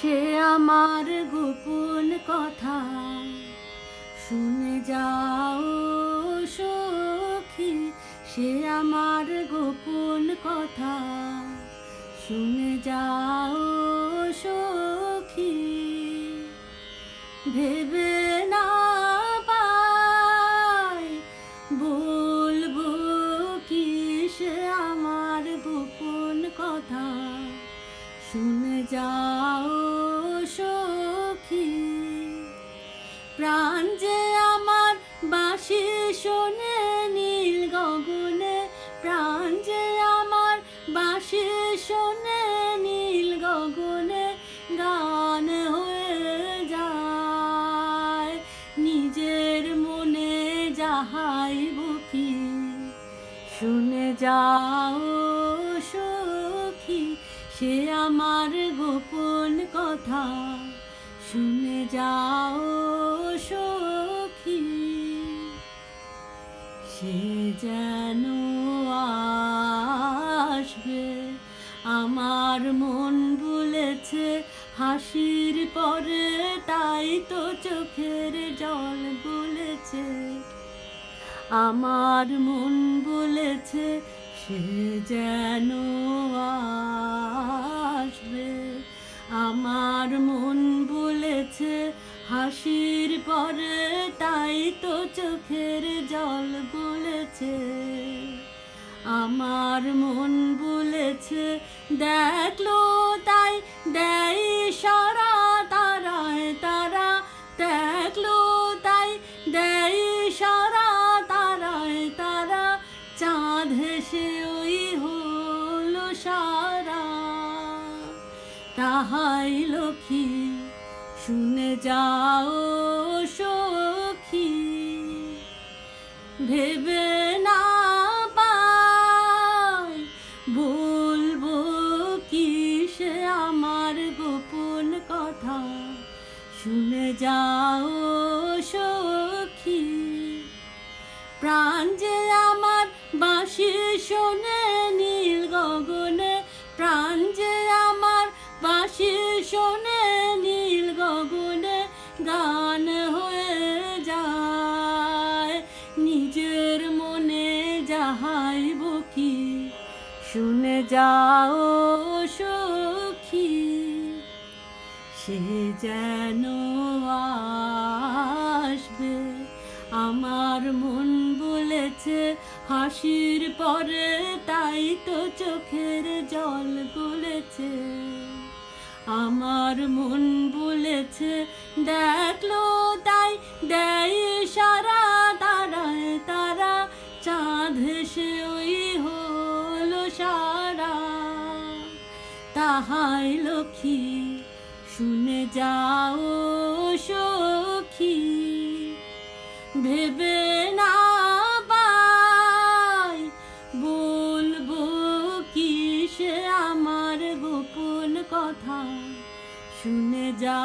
সে আমার গোপন কথা। শুনে যাও সখী, সে আমার গোপন কথা। শুনে যাও সখী, ভেবে না পাই, বলব কি সে আমার গোপন কথা। শুনে যাও প্রাণ যে আমার বাসি শোনে, নীল গগনে। প্রাণ যে আমার বাসি শোনে, নীল গগনে। গান হয়ে যায় নিজের মনে যাহাই বুকি। শুনে যাও সখী, সে আমার গোপন কথা। শুনে যাও সখী, সে যেন আসবে। আমার মন বলেছে হাসির পরে, তাই তো চোখের জল বলেছে। আমার মন বলেছে সে যেন আসবে আমার মন বলেছে, হাসির পরে তাই তো চোখের জল বলেছে। আমার মন বলেছে, দেখল তাই দেয় সারা তারায় তারা। দেখল তাই দেয় সারা তারায় তারা। চাঁদ হেসে ওই হলো সারা। তাহাই লক্ষ্মী, শুনে যাও সখী। ভেবে না পাই, বলব কি সে আমার গোপন কথা। শুনে যাও সখী, প্রাণ যে আমার বাঁশি শোনে যাহাই বকি শুনে যাও সখী, সে যেন আসবে। আমার মন বলেছে হাসির পরে, তাই তো চোখের জল গলেছে আমার মন বলেছে, দেখল হেসে ওই হলো সারা। তাহাই লক্ষ্মী, শুনে যাও সখী। ভেবে না পাই, বলব কি সে আমার গোপন কথা। শুনে যা